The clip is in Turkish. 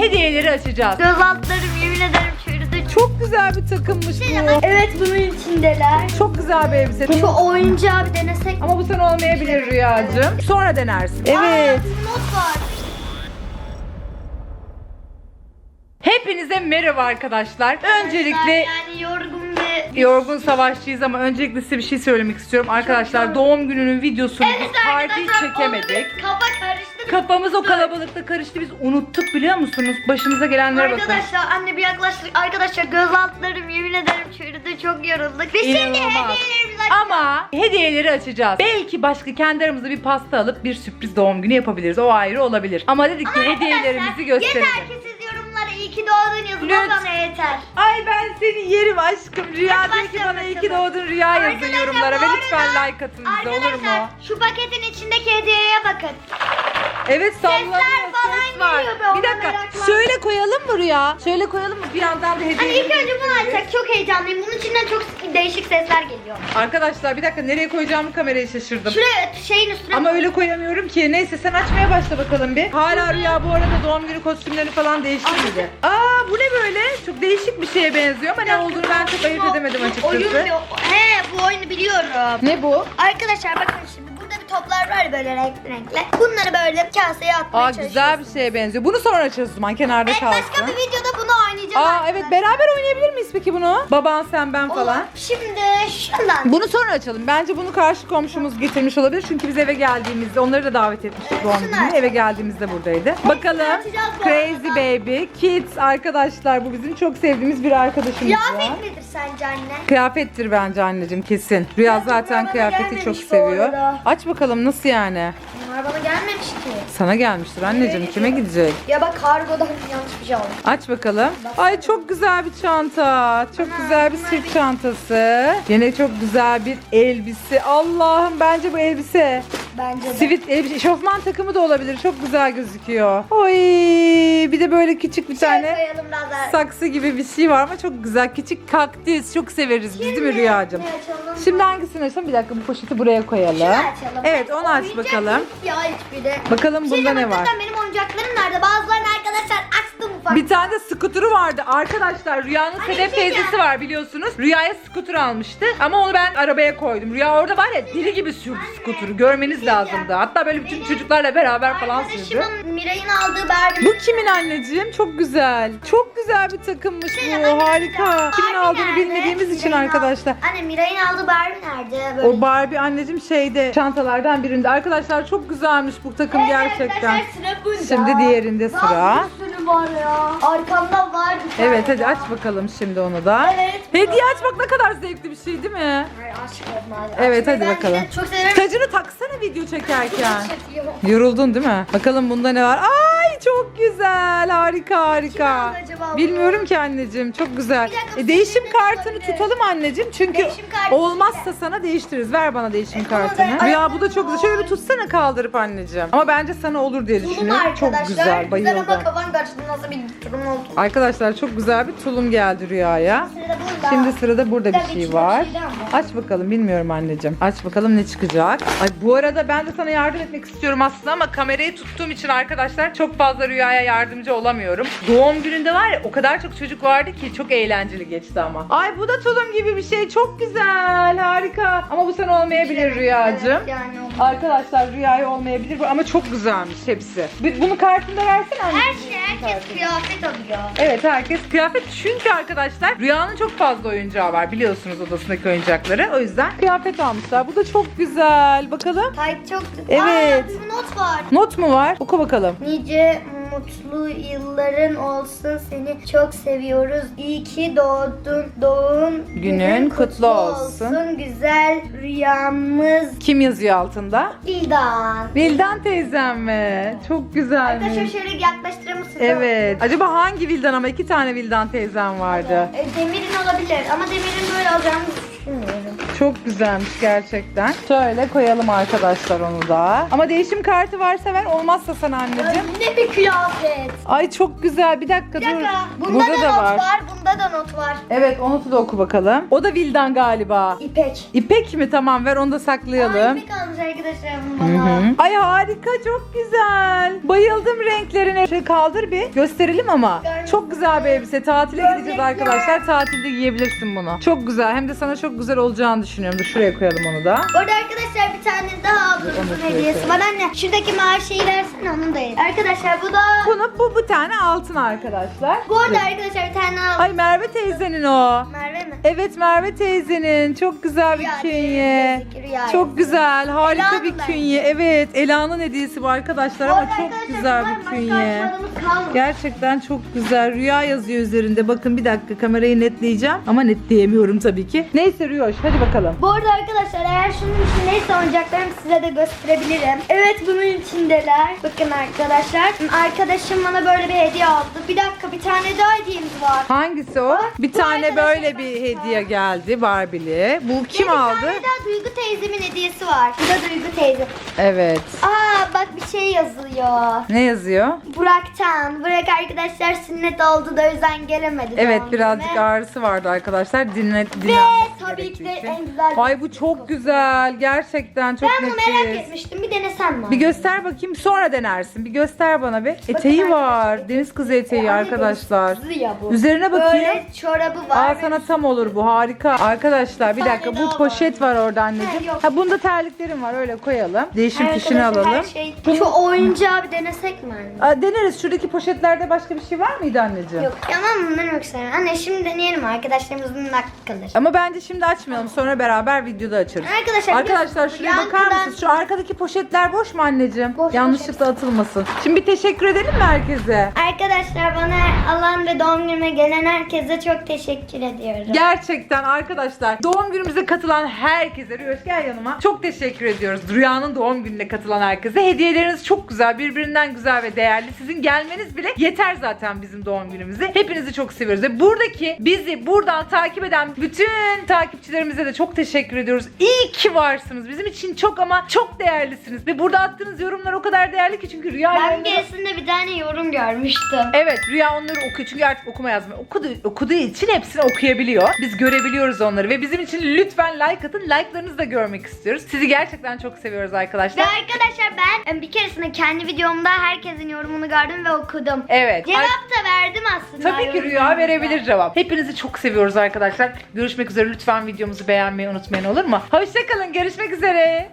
hediyeleri açacağız. Göz altlarım yemin ederim çürüdü. Çok güzel bir takımmış bu. Evet bunun içindeler. Çok güzel bir elbise. Şu oyuncağı bir denesek. Ama bu sana olmayabilir Rüyacığım. Sonra denersin. Aa, Evet. not var. Hepinize merhaba arkadaşlar. Öncelikle Yani yorgun ve yorgun savaşçıyız ama öncelikle size bir şey söylemek istiyorum. Arkadaşlar doğum gününün videosunu biz parti çekemedik. olmadı. Kafamız o kalabalıkta karıştı. Biz unuttuk biliyor musunuz? Başımıza gelenlere bakın. Arkadaşlar anne bir yaklaştık. Arkadaşlar göz altlarım yemin ederim çürüdü. Çok yorulduk. Biz şimdi İnanılmaz. hediyelerimizi Ama hediyeleri açacağız. Belki başka kendi aramızda bir pasta alıp bir sürpriz doğum günü yapabiliriz. O ayrı olabilir. Ama dedik ki hediyelerimizi gösterelim. Yeter ki siz yorumlara iyi ki doğdun yazın. Lütfen. O bana yeter. Ay ben seni yerim aşkım. Rüya Hadi diyor ki bana iyi ki bakalım. doğdun Rüya yazın Arkadaşlar, yorumlara ve bu lütfen arada- like atın bize olur Arkadaşlar mu? şu paketin içindeki hediyeye bakın. Evet sallanıyor falan ses var. geliyor be, Bir dakika şöyle koyalım mı Rüya? Şöyle koyalım mı bir yandan da hediye. Hani ilk önce bunu açsak çok heyecanlıyım. Bunun içinden çok değişik sesler geliyor. Arkadaşlar bir dakika nereye koyacağımı kamerayı şaşırdım. Şuraya şeyin üstüne Ama öyle koyamıyorum ki. Neyse sen açmaya başla bakalım bir. Hala Rüya bu arada doğum günü kostümlerini falan değiştirmedi. Aa bu ne böyle? Çok değişik bir şeye benziyor ama ne olduğunu ben çok ayırt edemedim Oyun açıkçası. bir- He bu oyunu biliyorum. Ne bu? Arkadaşlar bakın şimdi toplar var böyle renkli renkli. Bunları böyle kaseye atmaya Aa güzel bir şeye benziyor. Bunu sonra açarız o zaman kenarda Evet kalsın. başka bir videoda bunu oynayacağız Aa evet beraber oynayabilir miyiz peki bunu? Baban sen ben falan. Olur. Şimdi şundan. Bunu sonra açalım. Bence bunu karşı komşumuz getirmiş olabilir. Çünkü biz eve geldiğimizde onları da davet etmiştik Evet, doğum şunu gününe. aç. Eve geldiğimizde buradaydı. Bakalım. açacağız bu Crazy arada. Baby Kids arkadaşlar bu bizim çok sevdiğimiz bir arkadaşımız ya. Kıyafet midir sence anne? Kıyafettir bence anneciğim kesin. Rüya Ya, zaten bana kıyafeti çok gelmemiş bu seviyor. arada. Aç bakalım nasıl yani? Bunlar bana gelmemiş ki. Sana gelmiştir anneciğim. Evet. Kime gidecek? Ya bak kargodan yanlış bir şey olmuş. Aç bakalım. Ay çok güzel bir çanta. Çok güzel bir sırt çantası. Yine çok güzel bir elbise. Allah'ım bence bu elbise. Bence de. Sivit elbise. Eşofman takımı da olabilir. Çok güzel gözüküyor. Oy bir de böyle küçük bir Şöyle tane koyalım saksı gibi bir şey var ama çok güzel. Küçük kaktüs. Çok severiz biz değil mi Rüyacığım? Şimdi hangisini açalım? Bir dakika bu poşeti buraya koyalım. Şunu açalım. Evet onu aç bakalım. Ya hiçbiri. Bakalım şey bunda ne var? benim oyuncaklarım nerede? Arkadaşlar Bir tane de skuturu vardı. Arkadaşlar Rüya'nın Hani Sedef şey ya. teyzesi var biliyorsunuz. Rüya'ya skuter almıştı. Ama onu ben arabaya koydum. Rüya orada var ya deli gibi sürdü skuturu. Görmeniz lazımdı. Hatta böyle bütün çocuklarla beraber falan sürdü. Arkadaşımın Miray'ın aldığı Barbie. Bu kimin anneciğim? Çok güzel. Çok güzel bir takımmış bu. Harika. Kimin aldığını bilmediğimiz için arkadaşlar. Anne Miray'ın aldığı Barbie nerede? Böyle. O Barbie anneciğim şeyde çantalardan birinde. Arkadaşlar çok güzelmiş bu takım gerçekten. Arkadaşlar sıra bunda. Şimdi diğerinde sıra. Daha bir sürü var ya. Arkamda var bir tane Evet hadi aç bakalım şimdi onu da. Evet. Hediye açmak ne kadar zevkli bir şey değil mi? Ay, aşkım, hadi. Evet, hadi bakalım. Çok severim. Tacını taksana video çekerken. Yoruldun değil mi? Bakalım bunda ne var? Ay çok güzel. Harika harika. aldı acaba bunu? Bilmiyorum ki anneciğim. Çok güzel. Bir dakika, E, değişim kartını olabilir. tutalım anneciğim. Çünkü Değişim kartı olmazsa sana değiştiririz. Ver bana değişim E, da- kartını. Ay, Ya bu da çok güzel. Şöyle bir tutsana kaldırıp anneciğim. Ama bence sana olur diye Tulum düşünüyorum. arkadaşlar. Çok güzel. Bayıldım. ama kafan karıştı nasıl bir tulum oldu. Arkadaşlar çok güzel bir tulum geldi rüyaya. Sırada burada. Şimdi sırada burada Bir şey var. Aç bakalım bilmiyorum anneciğim. Aç bakalım ne çıkacak. Ay bu arada ben de sana yardım etmek istiyorum aslında ama kamerayı tuttuğum için arkadaşlar çok fazla rüyaya yardımcı olamıyorum. Doğum gününde var ya o kadar çok çocuk vardı ki çok eğlenceli geçti ama. Ay bu da tulum gibi bir şey. Çok güzel. Harika. Ama bu sana olmayabilir rüyacığım. Yani olmaz. Arkadaşlar rüyaya olmayabilir bu ama çok güzelmiş hepsi. Bu- Bunu kartında versene anneciğim. Her şey herkes kıyafet alıyor. Evet herkes kıyafet çünkü arkadaşlar Rüya'nın çok fazla oyuncağı var biliyorsunuz odasındaki oyuncakları. O yüzden kıyafet almışlar. Bu da çok güzel. Bakalım. Tayt çok... Evet. Aa, bir not var. Not mu var? Oku bakalım. Nice mutlu yılların olsun seni çok seviyoruz. İyi ki doğdun. Doğum Günün kutlu olsun. Güzel rüyamız Kim yazıyor altında? Dildan. Vildan teyzem mi? Çok güzelmiş. Arkadaşlar şöyle yaklaştırır mısın? Evet. Acaba hangi Vildan ama iki tane Vildan teyzem vardı. E, Demir'in olabilir ama Demir'in böyle alacağını düşünmüyorum. Çok güzelmiş gerçekten. Şöyle koyalım arkadaşlar onu da. Ama değişim kartı varsa ver olmazsa sana anneciğim. Ne bir kıyafet. Ay çok güzel. Bir dakika, Bir dakika. dur. Bunda Burada da, not var. var. Bunda da not var. Evet onu da oku bakalım. O da Vildan galiba. İpek. İpek mi? Tamam ver onu da saklayalım. İpek almış arkadaşlar bunu Hı bana. hı. Ay harika çok güzel. Bayıldım renklerine. Şöyle kaldır bir gösterelim ama. Görmedim. Çok güzel bir elbise. Tatile gideceğiz Gömlekler. arkadaşlar. Tatilde giyebilirsin bunu. Çok güzel. Hem de sana çok güzel olacağını düşünüyorum. Dur şuraya koyalım onu da. Bu arada arkadaşlar bir tane daha ablamızın hediyesi var. Anne şuradaki mavi şeyi versene onu da ye. Arkadaşlar bu da... Bunu bu bu tane altın arkadaşlar. Bu arada arkadaşlar bir tane aldım. Ay Merve teyzenin o. Merve mi? Evet Merve teyzenin. Çok güzel bir künye. Teyze, Rüya Çok teyze. güzel. Harika Ela'nın bir künye. Evet. Ela'nın hediyesi bu arkadaşlar ama arada çok arkadaşlar güzel bir künye. kalmadı. Gerçekten çok güzel. Rüya yazıyor üzerinde. Bakın bir dakika kamerayı netleyeceğim. Ama netleyemiyorum tabii ki. Neyse Rüyoş hadi bakalım. Bu arada arkadaşlar eğer şunun içindeyse oyuncaklarımı size de gösterebilirim. Evet bunun içindeler. Bakın arkadaşlar. Arkadaşım bana böyle bir hediye aldı. Bir dakika bir tane daha hediyemiz var. Hangisi o? Bak, Bir bu tane arkadaşa böyle bir bak. hediye geldi Barbie'li. Bu kim Ve aldı? Bir tane daha Duygu teyzemin hediyesi var. Bu da Duygu teyze. Evet. Aa bak bir şey yazıyor. Ne yazıyor? Burak'tan. Burak arkadaşlar sünnet oldu da o yüzden gelemedi. Evet doğum birazcık günüme. ağrısı vardı arkadaşlar. Dinle, Ve dinlenmesi tabii ki de en güzel. Ay bu çok güzel. Gerçekten çok Ben bunu merak etmiştim. Bir denesem mi? Bir göster bakayım sonra denersin. Bir göster bana bir. Eteği var. Deniz kızı eteği Anne, arkadaşlar. hızlı ya bu. Üzerine bakayım. Böyle çorabı var. Al sana tam olur bu harika. Arkadaşlar bir Bir tane dakika daha bu poşet var orada anneciğim. Ha, yok. Ha bunda terliklerim var öyle koyalım. Değişim fişini Arkadaşlar, her alalım. Şey. Şu oyuncağı bir denesek mi anne? Aa, deneriz. Şuradaki poşetlerde başka bir şey var mıydı anneciğim? Yok. Yaman bunları yok sana. Anne şimdi deneyelim arkadaşlarımızın hakkı kalır. Ama bence şimdi açmayalım. Sonra beraber videoda açarız. Arkadaşlar, Arkadaşlar biz şuraya bakar mısınız? Şu arkadaki poşetler boş mu anneciğim? Boş, Yanlışlıkla atılmasın. Şimdi bir teşekkür edelim mi herkese? Arkadaşlar bana alan ve doğum günüme gelen herkese çok teşekkür ediyorum. Gerçekten arkadaşlar doğum günümüze katılan herkese Rüyoş gel yanıma. Çok teşekkür ediyoruz. Rüyanın doğum gününe katılan herkese. Hediyeleriniz çok güzel. Birbirinden güzel ve değerli. Sizin gelmeniz bile yeter zaten bizim doğum günümüze. Hepinizi çok seviyoruz. Ve buradaki bizi buradan takip eden bütün takipçilerimize de çok teşekkür ediyoruz. İyi ki varsınız. Bizim için çok ama çok değerlisiniz. Ve burada attığınız yorumlar o kadar değerli ki çünkü Rüya Ben yorumları- bir keresinde bir tane yorum görmüştüm. Evet Rüya onları okuyor çünkü artık okuma yazma okudu, okuduğu için hepsini okuyabiliyor. Biz görebiliyoruz onları ve bizim için lütfen like atın. Like'larınızı da görmek istiyoruz. Sizi gerçekten çok seviyoruz Ve arkadaşlar. arkadaşlar ben e, bir keresinde kendi videomda herkesin yorumunu gördüm ve okudum. Evet. Cevap Ar- da verdim aslında. Tabii ki Rüya yorumlarınıza. verebilir cevap. Hepinizi çok seviyoruz arkadaşlar. Görüşmek üzere. Videomuzu beğenmeyi unutmayın olur mu? Hoşçakalın. Görüşmek üzere.